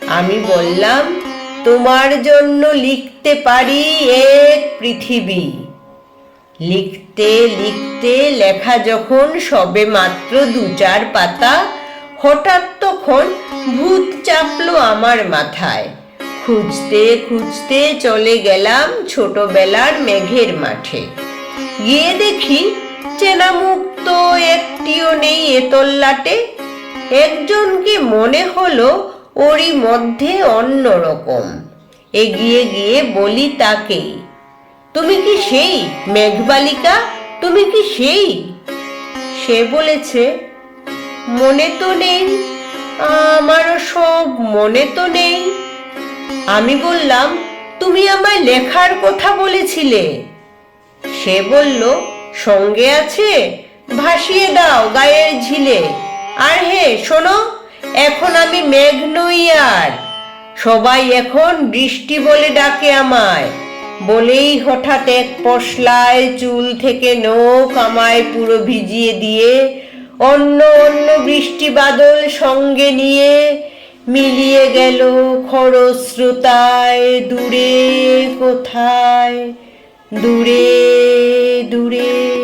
আমি বললাম, তোমার জন্য লিখতে পারি এক পৃথিবী। লিখতে লিখতে লেখা যখন সবে মাত্র দু চার পাতা, হঠাৎ তখন ভূত চাপলো আমার মাথায়। খুঁজতে খুঁজতে চলে গেলাম ছোটবেলার মেঘের মাঠে। গিয়ে দেখি চেনা একটিও নেই এতল্লাটে একজনকে মনে হলো ওরই মধ্যে অন্যরকম। এগিয়ে গিয়ে বলি তাকে, তুমি কি সেই মেঘবালিকা? তুমি কি সেই? সে বলেছে, মনে তো নেই, আমারও সব মনে তো নেই। আমি বললাম, তুমি আমায় লেখার কথা বলেছিলে। সে বলল, সঙ্গে আছে, ভাসিয়ে দাও গায়ের ঝিলে। আর হে, শোনো এখন আমি মেঘ নই আর। সবাই এখন বৃষ্টি বলে ডাকে আমায়। বলেই হঠাৎ এক পশলায় চুল থেকে নখ আমায় পুরো ভিজিয়ে দিয়ে, অন্য অন্য বৃষ্টি বাদল সঙ্গে নিয়ে মিলিয়ে গেল খরস্রোতায়, দূরে, কোথায়? দূরে দূরে।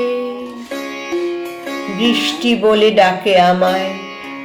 বৃষ্টি বলে ডাকে আমায়।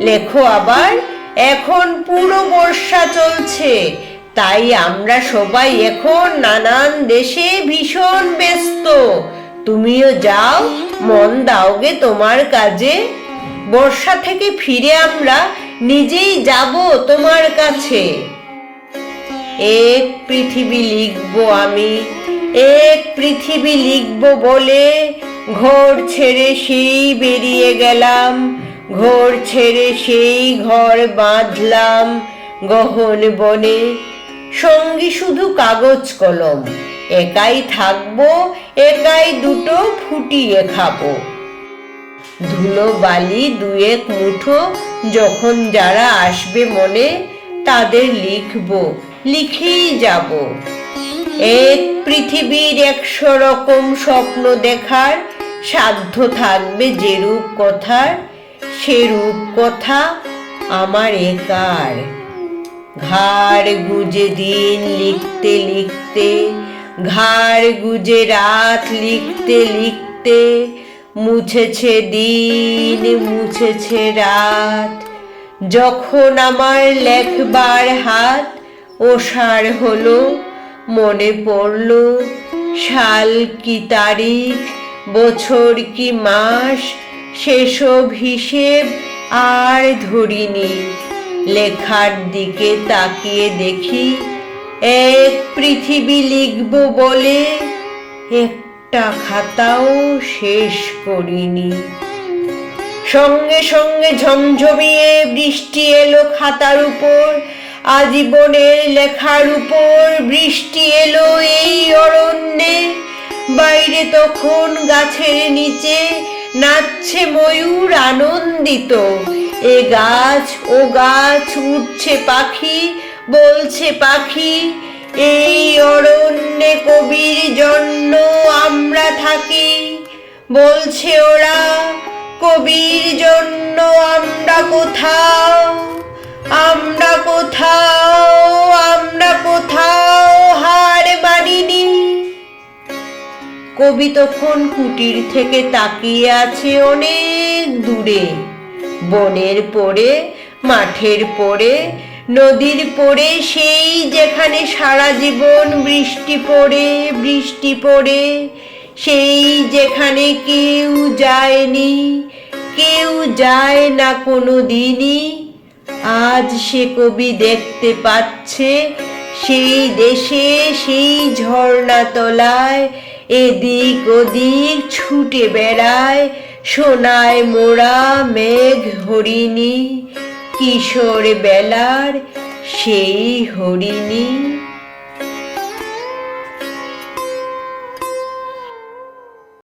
লেখো আবার, এখন পুরো বর্ষা চলছে। তাই আমরা সবাই এখন নানান দেশে ভীষণ ব্যস্ত। তুমিও যাও, মন দাওগে তোমার কাজে। বর্ষা থেকে ফিরে আমরা নিজেই যাব তোমার কাছে। এক পৃথিবী লিখব আমি, এক পৃথিবী লিখব বলে ঘর ছেড়ে সেই বেরিয়ে গেলাম। ঘর ছেড়ে সেই ঘর বাঁধলাম গহন বনে। সঙ্গী শুধু কাগজ কলম, একাই থাকব, একাই দুটো ফুটিয়ে খাব। ধুলো বালি দুয়েক মুঠো যখন যারা আসবে মনে, তাদের লিখব, লিখেই যাব। এক পৃথিবীর একশো রকম স্বপ্ন দেখার, সাধ্য থাকবে যেরূপ কথার। সে রূপ কথা আমার একার। ঘাড় গুজে দিন লিখতে লিখতে, ঘাড় গুজে রাত লিখতে লিখতে, মুছেছে দিন, মুছেছে রাত। যখন আমার লেখবার হাত ওষার হলো, মনে পড়ল, সাল কি তারিখ, বছর কি মাস সেসব হিসেব আর ধরিনি। লেখার দিকে তাকিয়ে দেখি, এক পৃথিবী লিখব বলে একটা খাতাও শেষ করিনি। সঙ্গে সঙ্গে ঝমঝমিয়ে বৃষ্টি এলো খাতার উপর, আজীবনের লেখার উপর বৃষ্টি এলো এই অরণ্যে। বাইরে তখন গাছের নিচে নাচছে ময়ূর আনন্দিত। এ গাছ, ও গাছ, উঠছে পাখি, বলছে পাখি, এই অরণ্যে কবির জন্য আমরা থাকি। বলছে ওরা, কবির জন্য আমরা কোথাও আমরা কোথাও আমরা কোথাও কবি তখন কুটির থেকে তাকিয়ে আছে অনেক দূরে। বনের পরে, মাঠের পরে, নদীর পরে, সেই যেখানে সারা জীবন বৃষ্টি পড়ে বৃষ্টি পড়ে, সেই যেখানে কেউ যায়নি, কেউ যায় না কোনো দিনই। আজ সে কবি দেখতে পাচ্ছে, সেই দেশে সেই ঝর্ণা তলায় এদিক ওদিক ছুটে বেড়ায় সোনায় মোড়া মেঘ হরিণী কিশোর বেলার সেই হরিণী।